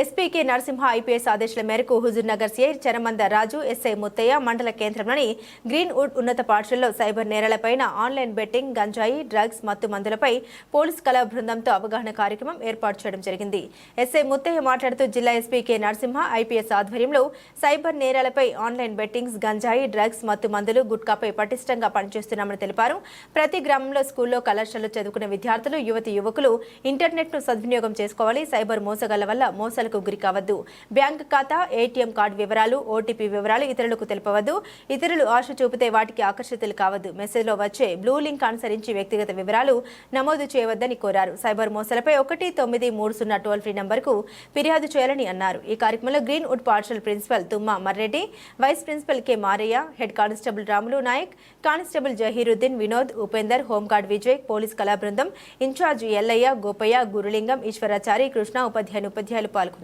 ఎస్పీకే Narasimha IPS ఆదేశాల మేరకు Huzurnagar CI Charamanda Raju SI Muthaiah మండల కేంద్రంలోని గ్రీన్ వుడ్ ఉన్నత పాఠశాలలో సైబర్ నేరాలపైన ఆన్లైన్ బెట్టింగ్ గంజాయి డ్రగ్స్ మత్తు మందులపై పోలీస్ కళా బృందంతో అవగాహన కార్యక్రమం ఏర్పాటు చేయడం జరిగింది. ఎస్ఐ ముత్తయ్య మాట్లాడుతూ జిల్లా ఎస్పీకే నరసింహ ఐపీఎస్ ఆధ్వర్యంలో సైబర్ నేరాలపై ఆన్లైన్ బెట్టింగ్స్ గంజాయి డ్రగ్స్ మత్తు మందులు గుట్కాపై పటిష్టంగా పనిచేస్తున్నామని తెలిపారు. ప్రతి గ్రామంలో స్కూల్లో కళాశాలలో చదువుకునే విద్యార్థులు యువతి యువకులు ఇంటర్నెట్ను సద్వినియోగం చేసుకోవాలి. సైబర్ మోసగాళ్ళ వల్ల మోసాలు మోసాలకు గురి కావద్దు బ్యాంక్ ఖాతా ఏటీఎం కార్డు వివరాలు ఓటీపీ వివరాలు ఇతరులకు తెలపవద్దు. ఇతరులు ఆశ చూపితే వాటికి ఆకర్షితులు కావద్దు. మెసేజ్లో వచ్చే బ్లూ లింక్ అనుసరించి వ్యక్తిగత వివరాలు నమోదు చేయవద్దని కోరారు. సైబర్ మోసాలపై ఒకటి తొమ్మిది మూడు సున్నా టోల్ ఫ్రీ నంబర్కు ఫిర్యాదు చేయాలని అన్నారు. ఈ కార్యక్రమంలో గ్రీన్ వుడ్ పాఠశాల principal Tumma Marreddy vice principal K Maraiah head constable Ramulu Nayak constable Zaheeruddin Vinod Upender home guard Vijay police కళా బృందం ఇన్ఛార్జ్ ఎల్లయ్య గోపయ్య గురులింగం ఈశ్వరాచారి కృష్ణ ఉపాధ్యాయులు ఉపాధ్యాయులు పాల్గొన్నారు.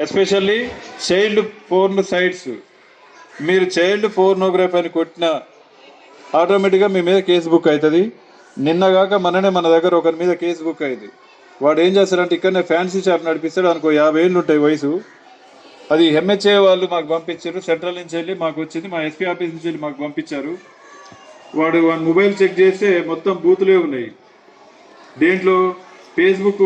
Especially child porn sites. మీరు చైల్డ్ పోర్నోగ్రఫీ అని కొట్టిన ఆటోమేటిక్గా మీ మీద కేసు బుక్ అవుతుంది. నిన్నగాక మననే మన దగ్గర ఒకరి మీద కేసు బుక్ అయింది. వాడు ఏం చేస్తాడంటే ఇక్కడనే ఫ్యాన్సీ షాప్ నడిపిస్తాడు. అనుకో యాభై ఏళ్ళు ఉంటాయి వయసు. అది ఎంహెచ్ఏ వాళ్ళు మాకు పంపించారు. సెంట్రల్ నుంచి వెళ్ళి మాకు వచ్చింది. మా ఎస్పీ ఆఫీస్ నుంచి వెళ్ళి మాకు పంపించారు. వాడు వాడి మొబైల్ చెక్ చేస్తే మొత్తం బూతులే ఉన్నాయి. దేంట్లో? ఫేస్బుక్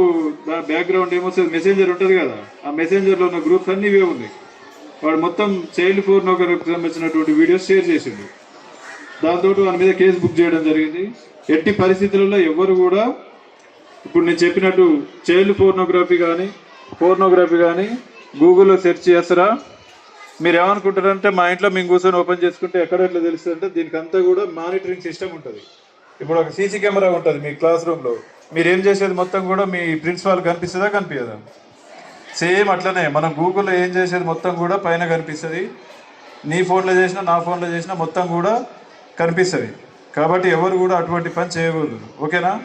బ్యాక్గ్రౌండ్ ఏమొస్తుంది మెసెంజర్ ఉంటుంది కదా. ఆ మెసెంజర్లో ఉన్న గ్రూప్స్ అన్నీ ఇవే ఉన్నాయి. వాడు మొత్తం చైల్డ్ ఫోర్నోగ్రఫీకి సంబంధించినటువంటి వీడియోస్ షేర్ చేసిండు. దాంతో వాని మీద కేసు బుక్ చేయడం జరిగింది. ఎట్టి పరిస్థితులలో ఎవరు కూడా ఇప్పుడు నేను చెప్పినట్టు చైల్డ్ ఫోర్నోగ్రఫీ కానీ ఫోర్నోగ్రఫీ కానీ గూగుల్లో సెర్చ్ చేస్తారా? మీరు ఏమనుకుంటారంటే మా ఇంట్లో మేము కూర్చొని ఓపెన్ చేసుకుంటే ఎక్కడ ఎట్లా తెలుస్తుందంటే దీనికంతా కూడా మానిటరింగ్ సిస్టమ్ ఉంటుంది. ఇప్పుడు ఒక సీసీ కెమెరా ఉంటుంది మీ క్లాస్ రూమ్లో మీరు ఏం చేసేది మొత్తం కూడా మీ ప్రిన్సిపాల్ కనిపిస్తుందా? కనిపించదా? సేమ్ అట్లనే. మనం గూగుల్లో ఏం చేసేది మొత్తం కూడా పైన కనిపిస్తుంది. నీ ఫోన్లో చేసినా నా ఫోన్లో చేసినా మొత్తం కూడా కనిపిస్తుంది. కాబట్టి ఎవరు కూడా అటువంటి పని చేయకూడదు. ఓకేనా?